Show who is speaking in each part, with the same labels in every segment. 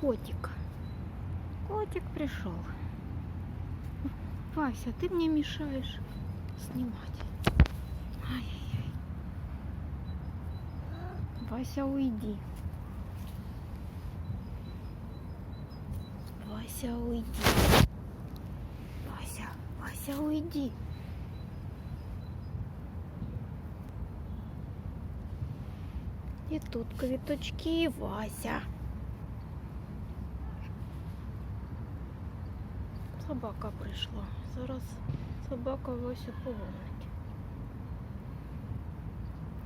Speaker 1: котик. Котик пришел. Вася, ты мне мешаешь снимать. Ай-яй-яй. Вася, уйди. Вася, уйди. Вася, Вася, уйди. І тут квіточки, Вася. Собака прийшла. Зараз собака Васю погонить.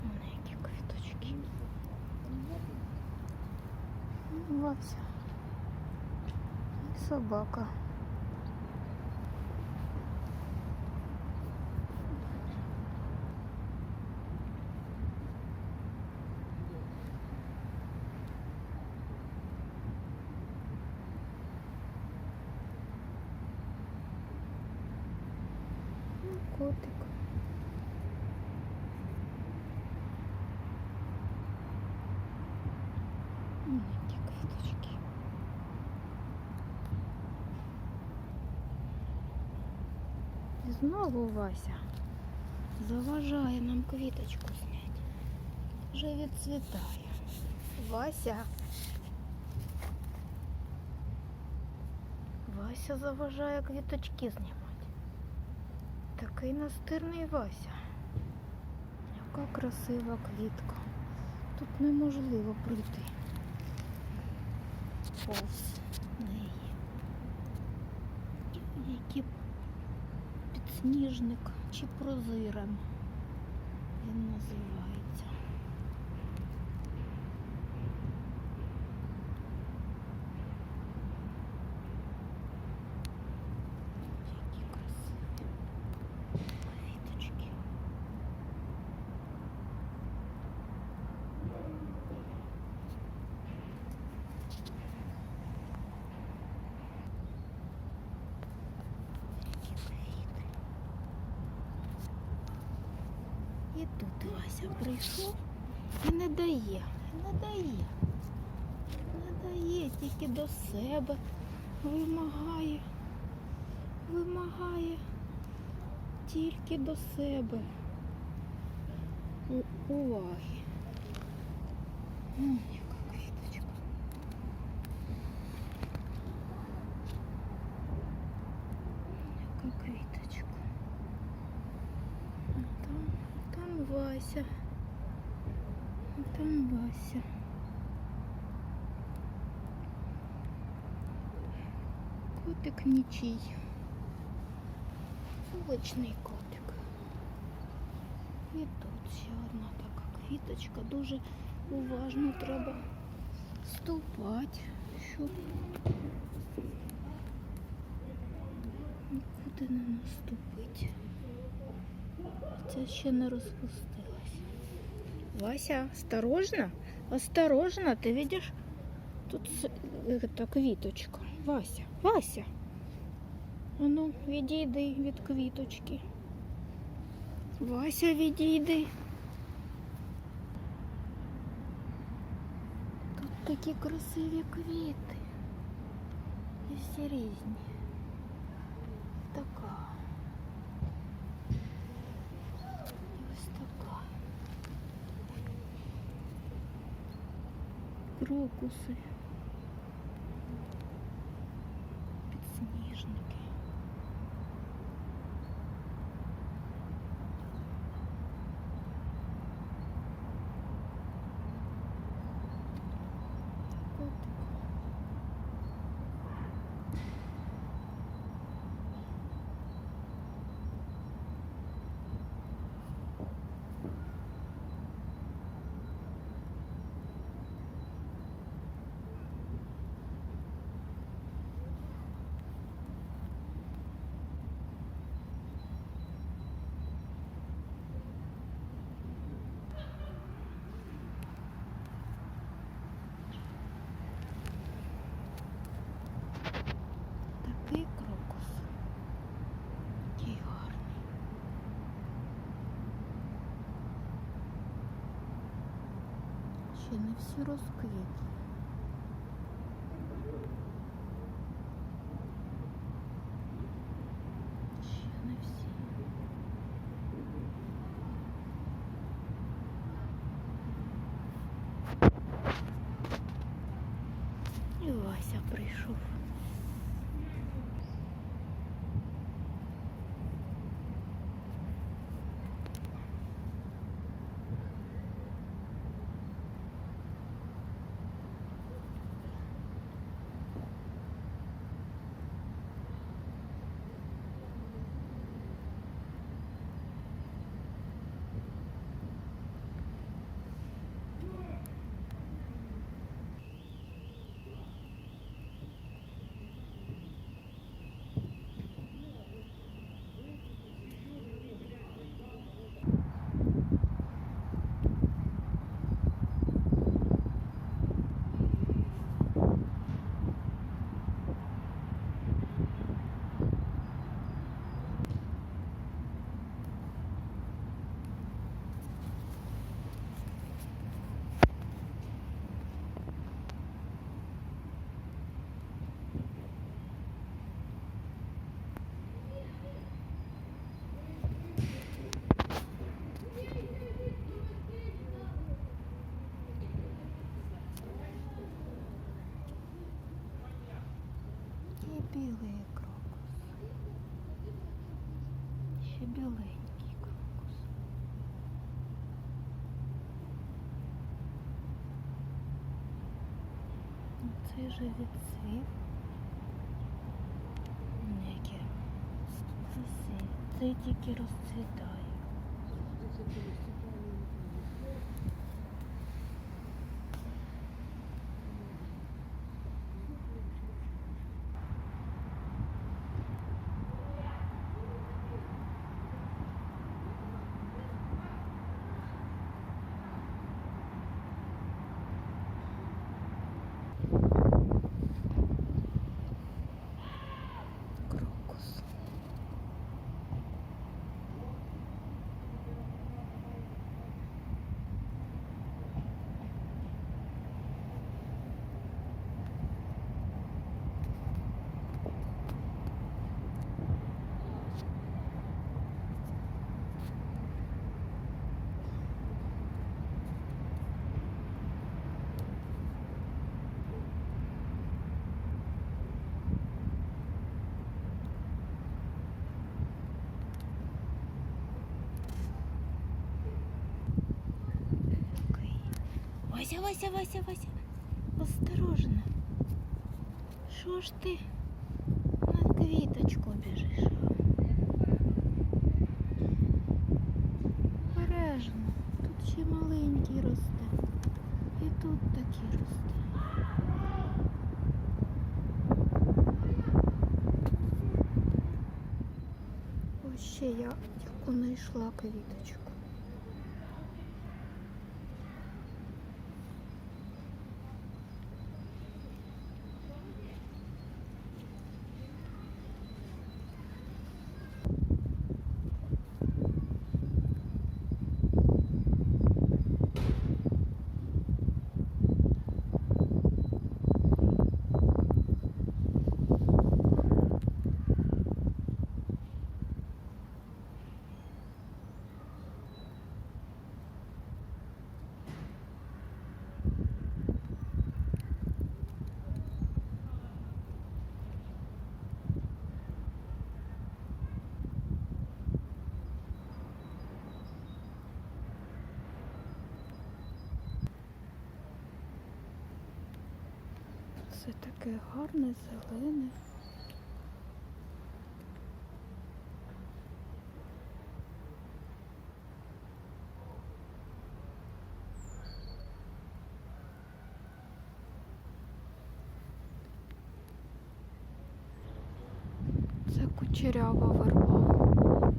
Speaker 1: Вон які квіточки. Вася. І собака. Які квіточки. І знову Вася заважає нам квіточку зняти. Вже відцвітає. Вася. Вася заважає квіточки знімати. Такий настирний Вася. Яка красива квітка. Тут неможливо пройти. Повз неї. Який підсніжник чи прозирем він називається. Які красиві квіточки. Які квіти. І тут Вася прийшов і не дає, не дає, не дає, тільки до себе вимагає, вимагає тільки до себе. Уваги. Яка квіточка. Яка квіточка. А там, там Вася. Там Вася. Котик нічий. Вуличний котик. І тут ще одна така квіточка. Дуже уважно треба ступати, щоб нікуди не наступити. Це ще не розпустилась. Вася, осторожно, осторожно, ты видишь? Тут это квіточка. Вася, Вася. А ну, відійди від квіточки. Вася, відійди. Тут такі красиві квіти. І всі різні. Така. І ось така. Крокуси. Підсніжники. Котик. Такий крокус. Який гарний. Ще не всі розквітли. щоб і білий крокус. Ще біленький крокус. Ну, Цей же відцвів. Які красиві. Тільки розцвітає. Крокус. Такий. Вася, Вася, Вася, Вася. Осторожно. Що ж ти на квіточку біжиш? Бережно. Тут ще маленький росте. І тут такий росте. Ось ще я знайшла квіточку. Це таке гарне, зелене. Це кучерява верба.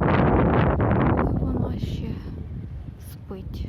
Speaker 1: Але вона ще спить.